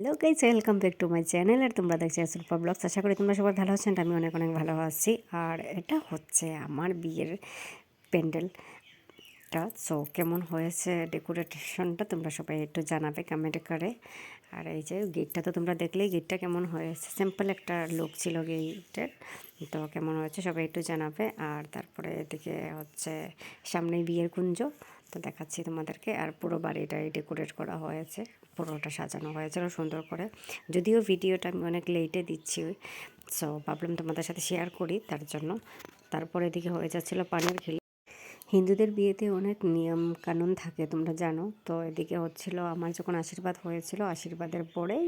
Hello guys welcome back to my channel আর তোমরা দেখছ super blogs আশা করি তোমরা সবাই ভালো আছেন আমি অনেক অনেক ভালো আছি। আর এটা হচ্ছে আমার বিয়ের প্যান্ডেলটা সো কেমন হয়েছে ডেকোরেশনটা তোমরা সবাই একটু জানাবে কমেন্ট করে। আর এই যে গেটটা তো তোমরা দেখলেই গেটটা কেমন হয়েছে। সিম্পল একটা লুক ছিল গেটের তো কেমন হয়েছে সবাই একটু জানাবে। আর তারপরে এদিকে হচ্ছে সামনেই বিয়ের কুঞ্জ। তো দেখাচ্ছি তোমাদেরকে। আর পুরো বাড়িটাই ডেকোরেট করা হয়েছে। পুরোটা সাজানো হয়েছিল সুন্দর করে। যদিও ভিডিওটা আমি অনেক লেটে দিচ্ছি। সো ভাবলাম তোমাদের সাথে শেয়ার করি তার জন্য। তারপরে এদিকে হয়ে যাচ্ছিল পানির খিলি। হিন্দুদের বিয়েতে অনেক নিয়ম কানুন থাকে, তোমরা জানো। তো এদিকে হচ্ছিল, আমার যখন আশীর্বাদ হয়েছিল, আশীর্বাদের পরেই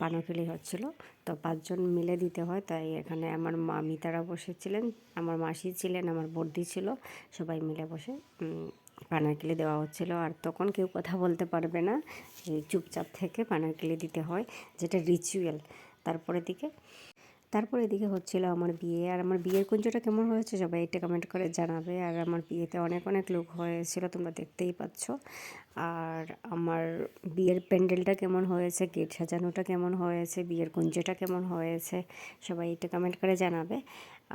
পানখিলি হচ্ছিল। তো পাঁচজন মিলে দিতে হয়, তাই এখানে আমার মামি তারা বসেছিলেন, আমার মাসি ছিলেন, আমার বর্দি ছিল, সবাই মিলে বসে পানারকিলি দেওয়া হচ্ছিল। আর তখন কেউ কথা বলতে পারবে না চুপচাপ থেকে পানারকিলি দিতে হয়, যেটা রিচুয়াল তারপরে দিকে তারপর এদিকে হচ্ছিল আমার বিয়ে। আর আমার বিয়ের কুঞ্জটা কেমন হয়েছে সবাই এটা কমেন্ট করে জানাবে। আর আমার বিয়েতে অনেক অনেক লোক হয়েছিল, তোমরা দেখতেই পাচ্ছ। আর আমার বিয়ের প্যান্ডেলটা কেমন হয়েছে, গেট সাজানোটা কেমন হয়েছে, বিয়ের কুঞ্জটা কেমন হয়েছে, সবাই এটা কমেন্ট করে জানাবে।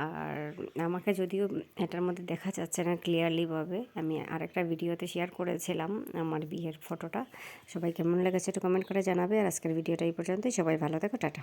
আর আমাকে যদিও এটার মধ্যে দেখা যাচ্ছে না ক্লিয়ারলিভাবে আমি আরেকটা ভিডিওতে শেয়ার করেছিলাম আমার বিয়ের ফটোটা সবাই কেমন লেগেছে একটু কমেন্ট করে জানাবে। আর আজকের ভিডিওটা এই পর্যন্তই। সবাই ভালো থেকো, টাটা।